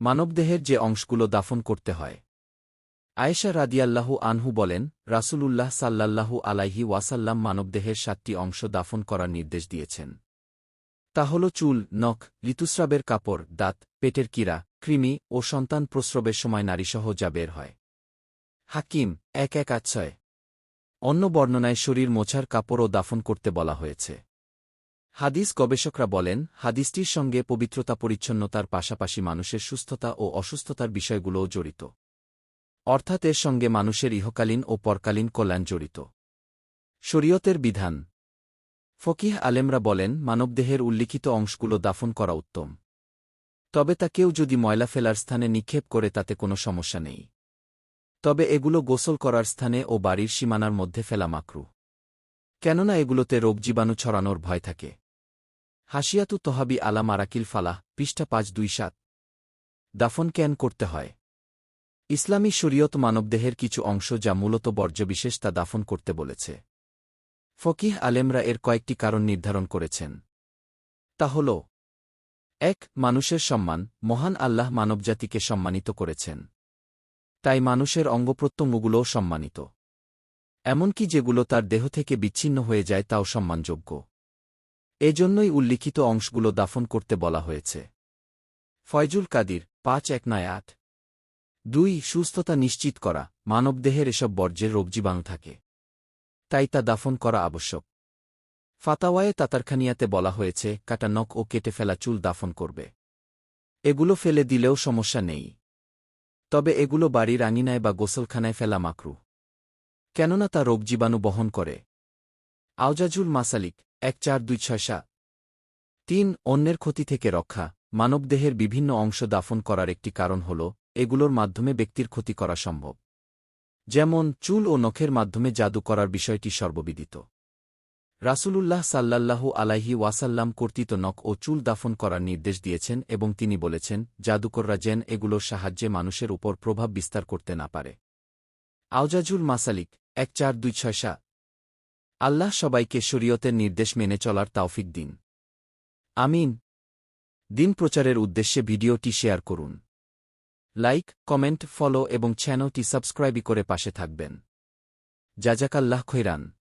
মানবদেহের যে অংশগুলো দাফন করতে হয়। আয়েশা রাদিয়াল্লাহু আনহু বলেন, রাসূলুল্লাহ সাল্লাল্লাহু আলাইহি ওয়াসাল্লাম মানবদেহের সাতটি অংশ দাফন করার নির্দেশ দিয়েছেন। তা হল চুল, নখ ঋতুস্রাবের কাপড়, দাঁত, পেটের কীরা কৃমি ও সন্তান প্রস্রবের সময় নারীসহ যা বের হয়। হাকিম, এক এক আচ্ছয়। অন্য বর্ণনায় শরীর মোছার কাপড়ও দাফন করতে বলা হয়েছে। হাদিস গবেষকরা বলেন, হাদিসটির সঙ্গে পবিত্রতা, পরিচ্ছন্নতার পাশাপাশি মানুষের সুস্থতা ও অসুস্থতার বিষয়গুলোও জড়িত। অর্থাৎ এর সঙ্গে মানুষের ইহকালীন ও পরকালীন কল্যাণ জড়িত। শরীয়তের বিধান। ফকিহ আলেমরা বলেন, মানবদেহের উল্লিখিত অংশগুলো দাফন করা উত্তম। তবে তা কেউ যদি ময়লা ফেলার স্থানে নিক্ষেপ করে তাতে কোনো সমস্যা নেই। তবে এগুলো গোসল করার স্থানে ও বাড়ির সীমানার মধ্যে ফেলা মাকরু। কেননা এগুলোতে রোগ জীবাণু ছড়ানোর ভয় থাকে। হাসিয়াতু তহাবি আলা মারাকিল ফালাহ, পৃষ্ঠা পাঁচ দুই সাত। দাফন ক্যান করতে হয়? ইসলামী শরীয়ত মানবদেহের কিছু অংশ যা মূলত বর্জ্যবিশেষ তা দাফন করতে বলেছে। ফকিহ আলেমরা এর কয়েকটি কারণ নির্ধারণ করেছেন। তা হল, এক, মানুষের সম্মান, মহান আল্লাহ মানবজাতিকে সম্মানিত করেছেন। তাই মানুষের অঙ্গপ্রত্যঙ্গগুলোও সম্মানিত। এমনকি যেগুলো তার দেহ থেকে বিচ্ছিন্ন হয়ে যায় তাও সম্মানযোগ্য। এজন্যই উল্লিখিত অংশগুলো দাফন করতে বলা হয়েছে। ফয়জুল কাদির, পাঁচ এক নয় আট। দুই, সুস্থতা নিশ্চিত করা, মানবদেহের এসব বর্জ্যের রোগজীবাণু থাকে। তাই তা দাফন করা আবশ্যক। ফাতাওয়ায়ে তাতারখানিয়াতে বলা হয়েছে, কাটা নখ ও কেটে ফেলা চুল দাফন করবে। এগুলো ফেলে দিলেও সমস্যা নেই। তবে এগুলো বাড়ির আঙিনায় বা গোসলখানায় ফেলা মাকরু। কেননা তা রোগজীবাণু বহন করে। আওজাজুল মাসালিক এক চার দুই ছয় সাত। তিন, অন্যের ক্ষতি থেকে রক্ষা। মানবদেহের বিভিন্ন অংশ দাফন করার একটি কারণ হল, এগুলোর মাধ্যমে ব্যক্তির ক্ষতি করা সম্ভব। যেমন, চুল ও নখের মাধ্যমে জাদু করার বিষয়টি সর্ববিদিত। রাসূলুল্লাহ সাল্লাল্লাহু আলাইহি ওয়াসাল্লাম কর্তৃত নখ ও চুল দাফন করার নির্দেশ দিয়েছেন এবং তিনি বলেছেন, জাদুকররা যেন এগুলোর সাহায্যে মানুষের উপর প্রভাব বিস্তার করতে না পারে। আওজাজুল মাসালিক, এক চার দুই ছয় সাত। আল্লাহ সবাইকে শরীয়তের নির্দেশ মেনে চলার তাওফিক দিন। আমিন। দিন প্রচারের উদ্দেশ্যে ভিডিওটি শেয়ার করুন। লাইক, কমেন্ট, ফলো এবং চ্যানেলটি সাবস্ক্রাইবই করে পাশে থাকবেন। জাজাকাল্লাহ খৈরান।